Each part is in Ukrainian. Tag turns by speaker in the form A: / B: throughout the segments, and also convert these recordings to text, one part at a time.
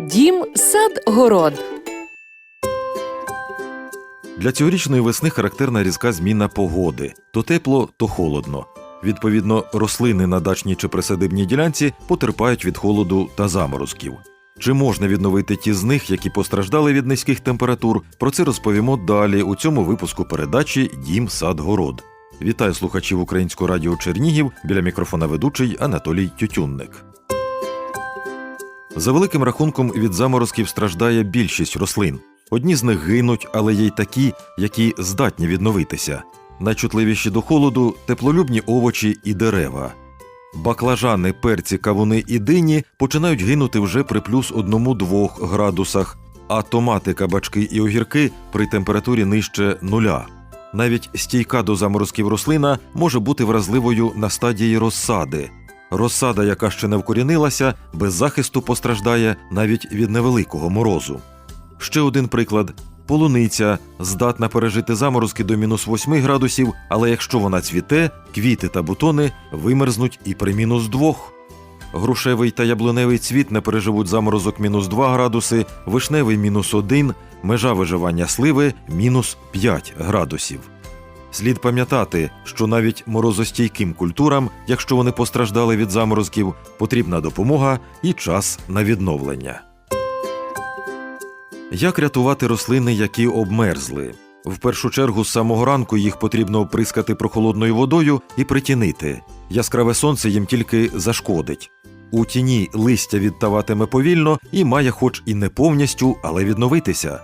A: Дім, сад, город.
B: Для цьогорічної весни характерна різка зміна погоди то тепло, то холодно. Відповідно, рослини на дачній чи присадибній ділянці потерпають від холоду та заморозків. Чи можна відновити ті з них, які постраждали від низьких температур? Про це розповімо далі у цьому випуску передачі Дім сад город. Вітаю слухачів Українського радіо Чернігів біля мікрофона ведучий Анатолій Тютюнник. За великим рахунком від заморозків страждає більшість рослин. Одні з них гинуть, але є й такі, які здатні відновитися. Найчутливіші до холоду теплолюбні овочі і дерева. Баклажани, перці, кавуни і дині починають гинути вже при плюс 1-2 градусах, а томати, кабачки і огірки при температурі нижче нуля. Навіть стійка до заморозків рослина може бути вразливою на стадії розсади. Розсада, яка ще не вкорінилася, без захисту постраждає навіть від невеликого морозу. Ще один приклад: полуниця здатна пережити заморозки до мінус 8 градусів, але якщо вона цвіте, квіти та бутони вимерзнуть і при мінус 2. Грушевий та яблуневий цвіт не переживуть заморозок мінус 2 градуси, вишневий мінус 1, межа виживання сливи мінус 5 градусів. Слід пам'ятати, що навіть морозостійким культурам, якщо вони постраждали від заморозків, потрібна допомога і час на відновлення. Як рятувати рослини, які обмерзли? В першу чергу з самого ранку їх потрібно оприскати прохолодною водою і притінити. Яскраве сонце їм тільки зашкодить. У тіні листя відтаватиме повільно і має, хоч і не повністю, але відновитися.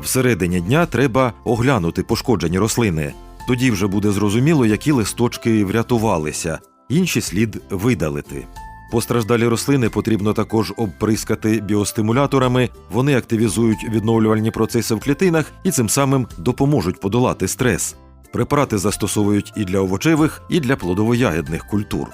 B: Всередині дня треба оглянути пошкоджені рослини. Тоді вже буде зрозуміло, які листочки врятувалися, інші слід видалити. Постраждалі рослини потрібно також обприскати біостимуляторами. Вони активізують відновлювальні процеси в клітинах і цим самим допоможуть подолати стрес. Препарати застосовують і для овочевих, і для плодово-ягідних культур.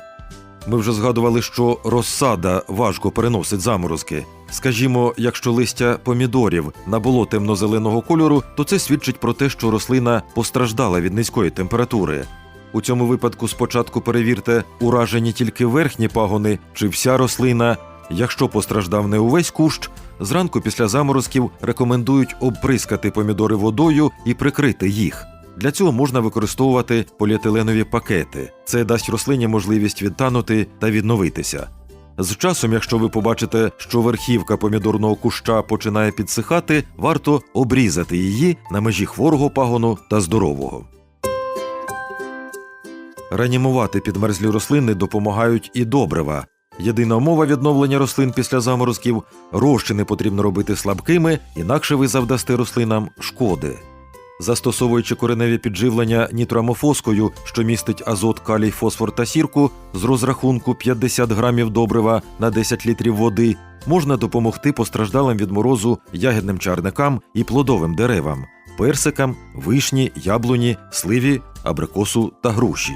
B: Ми вже згадували, що розсада важко переносить заморозки. Скажімо, якщо листя помідорів набуло темно-зеленого кольору, то це свідчить про те, що рослина постраждала від низької температури. У цьому випадку спочатку перевірте, уражені тільки верхні пагони чи вся рослина. Якщо постраждав не увесь кущ, зранку після заморозків рекомендують обприскати помідори водою і прикрити їх. Для цього можна використовувати поліетиленові пакети. Це дасть рослині можливість відтанути та відновитися. З часом, якщо ви побачите, що верхівка помідорного куща починає підсихати, варто обрізати її на межі хворого пагону та здорового. Реанімувати підмерзлі рослини допомагають і добрива. Єдина умова відновлення рослин після заморозків розчини потрібно робити слабкими, інакше ви завдасте рослинам шкоди. Застосовуючи кореневі підживлення нітроамофоскою, що містить азот, калій, фосфор та сірку, з розрахунку 50 грамів добрива на 10 літрів води, можна допомогти постраждалим від морозу ягідним чарникам і плодовим деревам, персикам, вишні, яблуні, сливі, абрикосу та груші.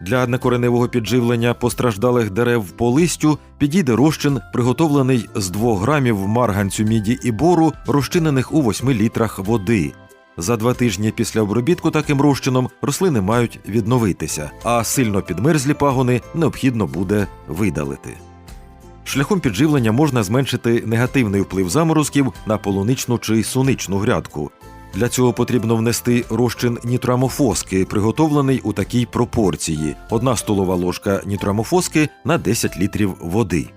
B: Для некореневого підживлення постраждалих дерев по листю підійде розчин, приготовлений з 2 грамів марганцю міді і бору, розчинених у 8 літрах води. За два тижні після обробітку таким розчином рослини мають відновитися, а сильно підмерзлі пагони необхідно буде видалити. Шляхом підживлення можна зменшити негативний вплив заморозків на полуничну чи суничну грядку. Для цього потрібно внести розчин нітроамофоски, приготовлений у такій пропорції: 1 столова ложка нітроамофоски на 10 літрів води.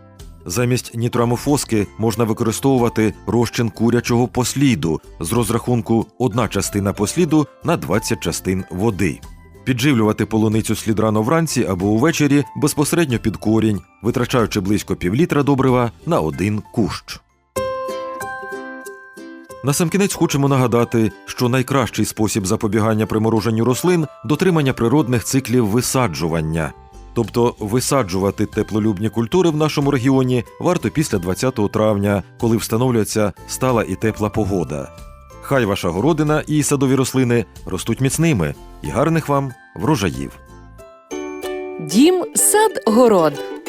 B: Замість нітроамофоски можна використовувати розчин курячого посліду з розрахунку 1 частина посліду на 20 частин води. Підживлювати полуницю слід рано вранці або увечері безпосередньо під корінь, витрачаючи близько півлітра добрива на один кущ. Насамкінець хочемо нагадати, що найкращий спосіб запобігання примороженню рослин дотримання природних циклів висаджування. Тобто висаджувати теплолюбні культури в нашому регіоні варто після 20 травня, коли встановлюється стала і тепла погода. Хай ваша городина і садові рослини ростуть міцними і гарних вам врожаїв.
A: Дім, сад, город.